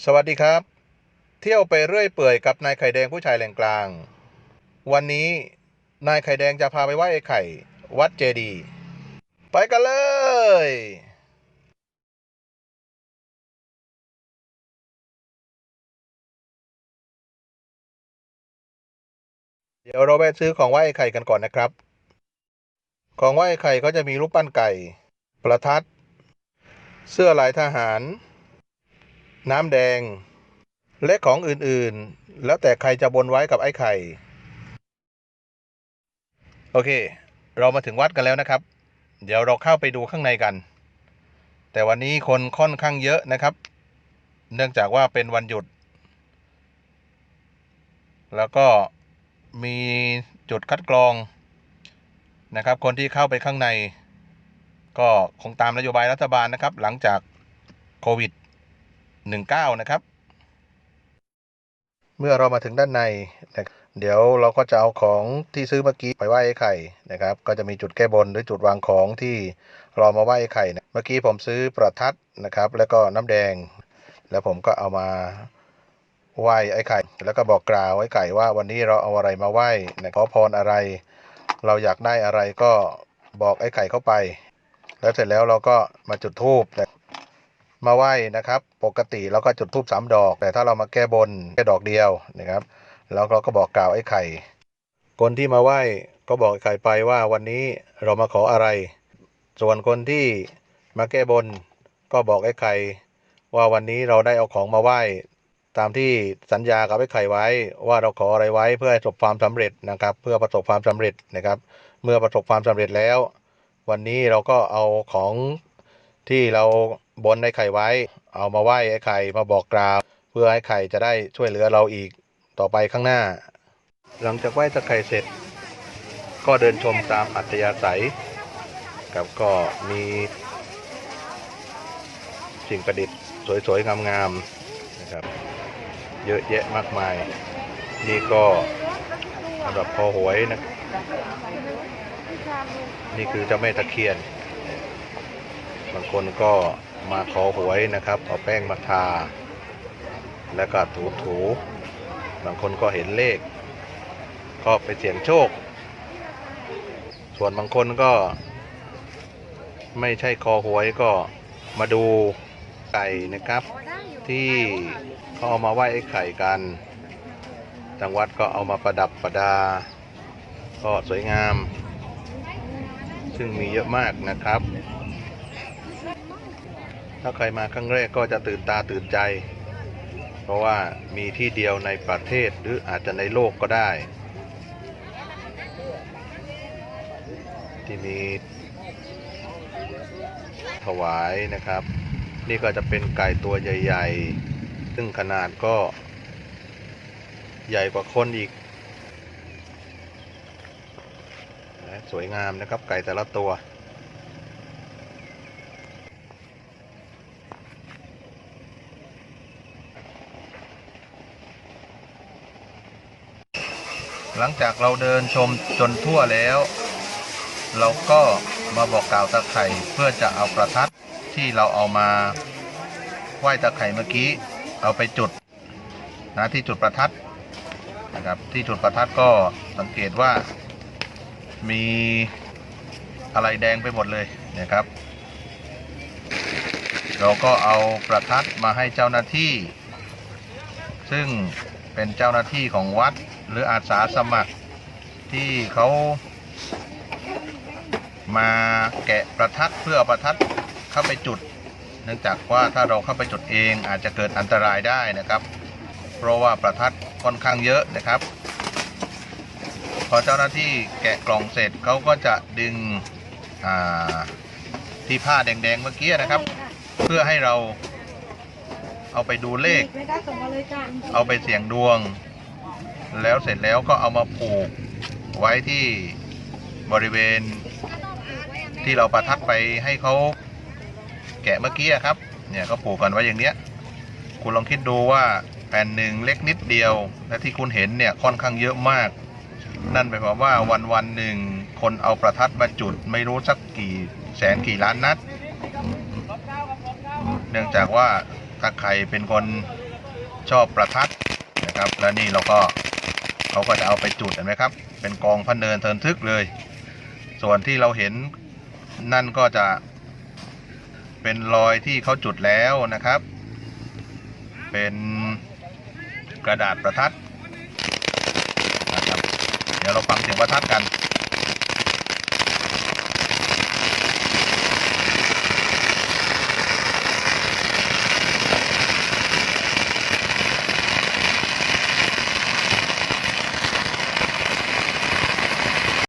สวัสดีครับ เที่ยวไปเรื่อยเปื่อยกับนายไข่แดงผู้ชายแหล่งกลาง วันนี้นายไข่แดงจะพาไปไหว้ไอ้ไข่ วัดเจดี ไปกันเลย เดี๋ยวเราแวะซื้อของไหว้ไอ้ไข่กันก่อนนะครับ ของไหว้ไอ้ไข่ก็จะมีรูปปั้นไก่ ประทัด เสื้อลายทหาร น้ำแดง และของอื่นๆ แล้วแต่ใครจะบนไว้กับไอ้ไข่ โอเค เรามาถึงวัดกันแล้วนะครับ เดี๋ยวเราเข้าไปดูข้างในกัน แต่วันนี้คนค่อนข้างเยอะนะครับ เนื่องจากว่าเป็นวันหยุด แล้วก็มีจุดคัดกรองนะครับ คนที่เข้าไปข้างใน ก็คงตามนโยบายรัฐบาลนะครับ หลังจากโควิด 19 นะครับ เมื่อเรามาถึงด้านในนะเดี๋ยวเราก็จะเอาของที่ซื้อเมื่อกี้ไปไหว้ไอ้ไข่นะครับ ก็จะมีจุดแก้บนหรือจุดวางของที่เรามาไหว้ไอ้ไข่นะเมื่อกี้ผมซื้อประทัดนะครับ แล้วก็น้ำแดง แล้วผมก็เอามาไหว้ไอ้ไข่ แล้วก็บอกกล่าวไอ้ไข่ว่าวันนี้เราเอาอะไรมาไหว้นะขอพรอะไร เราอยากได้อะไรก็บอกไอ้ไข่เข้าไป แล้วเสร็จแล้วเราก็มาจุดธูปนะ มาไหว้นะครับ ปกติเราก็จุดธูปสามดอก แต่ถ้าเรามาแก้บนแค่ดอกเดียวนะครับ แล้วเราก็บอกกล่าวไอ้ไข่ คนที่มาไหว้ก็บอกไอ้ไข่ไปว่าวันนี้เรามาขออะไร ส่วนคนที่มาแก้บนก็บอกไอ้ไข่ว่าวันนี้เราได้เอาของมาไหว้ตามที่สัญญากับไอ้ไข่ไว้ ว่าเราขออะไรไว้เพื่อประสบความสำเร็จนะครับ เพื่อประสบความสำเร็จนะครับ เมื่อประสบความสำเร็จแล้ว วันนี้เราก็เอาของ ที่เราบนไอ้ไข่ไว้ เอามาไหว้ไอ้ไข่มาบอกกล่าว เพื่อให้ไข่จะได้ช่วยเหลือเราอีกต่อไปข้างหน้า หลังจากไหว้ตะไคร่เสร็จ ก็เดินชมตามอัธยาศัย กับก็มีสิ่งประดิษฐ์สวยๆ งามๆนะครับเยอะแยะมากมาย นี่ก็สำหรับคอหวยนะ นี่คือเจ้าแม่ตะเคียน บางคนก็มาขอหวยนะครับ เอาแป้งมาทา แล้วก็ถูถูๆบางคนก็เห็นเลข ก็ไปเสี่ยงโชค ส่วนบางคนก็ ไม่ใช่คอหวยก็มาดูไก่นะครับ ที่เขาเอามาไหว้ไอ้ไข่กันทางวัดก็เอามาประดับประดา ก็สวยงาม ซึ่งมีเยอะมากนะครับ ถ้าใครมาครั้งแรกก็จะตื่นตาตื่นใจ เพราะว่ามีที่เดียวในประเทศหรืออาจจะในโลกก็ได้ ที่มีถวายนะครับ นี่ก็จะเป็นไก่ตัวใหญ่ ๆ ซึ่งขนาดก็ใหญ่กว่าคนอีกสวยงามนะครับไก่แต่ละตัว หลังจากเราเดินชมจนทั่วแล้ว เราก็มาบอกกล่าวตะไคร่เพื่อจะเอาประทัดที่เราเอามาไหว้ตะไคร่เมื่อกี้ เอาไปจุดนะที่จุดประทัดนะครับ ที่จุดประทัดก็สังเกตว่ามีอะไรแดงไปหมดเลยนะครับ เราก็เอาประทัดมาให้เจ้าหน้าที่ ซึ่งเป็นเจ้าหน้าที่ของวัด หรืออาสาสมัครที่เขามาแกะประทัดเพื่อเอาประทัดเข้าไปจุด เนื่องจากว่าถ้าเราเข้าไปจุดเองอาจจะเกิดอันตรายได้นะครับ เพราะว่าประทัดค่อนข้างเยอะนะครับ พอเจ้าหน้าที่แกะกล่องเสร็จเขาก็จะดึงอ่าที่ผ้าแดงๆเมื่อกี้นะครับ เพื่อให้เราเอาไปดูเลขไม่ได้ส่งมาเลยจ้ะเอาไปเสี่ยงดวง แล้วเสร็จแล้วก็เอามาผูกไว้ที่บริเวณที่เราประทัดไปให้เขาแกะเมื่อกี้ครับ เนี่ยก็ผูกกันไว้อย่างเนี้ย คุณลองคิดดูว่าแผ่นหนึ่งเล็กนิดเดียว และที่คุณเห็นเนี่ยค่อนข้างเยอะมาก นั่นหมายความว่าวันวันๆหนึ่งคนเอาประทัดมาจุดไม่รู้สักกี่แสนกี่ล้านนัด เนื่องจากว่าถ้าใครเป็นคนชอบประทัดนะครับ แล้วนี่เราก็ เขาก็จะเอาไปจุดเห็นไหมครับ เป็นกองพันเนินเทินทึกเลย ส่วนที่เราเห็นนั่นก็จะ เป็นรอยที่เขาจุดแล้วนะครับ เป็นกระดาษประทัดนะครับ เดี๋ยวเราฟังเสียงประทัดกัน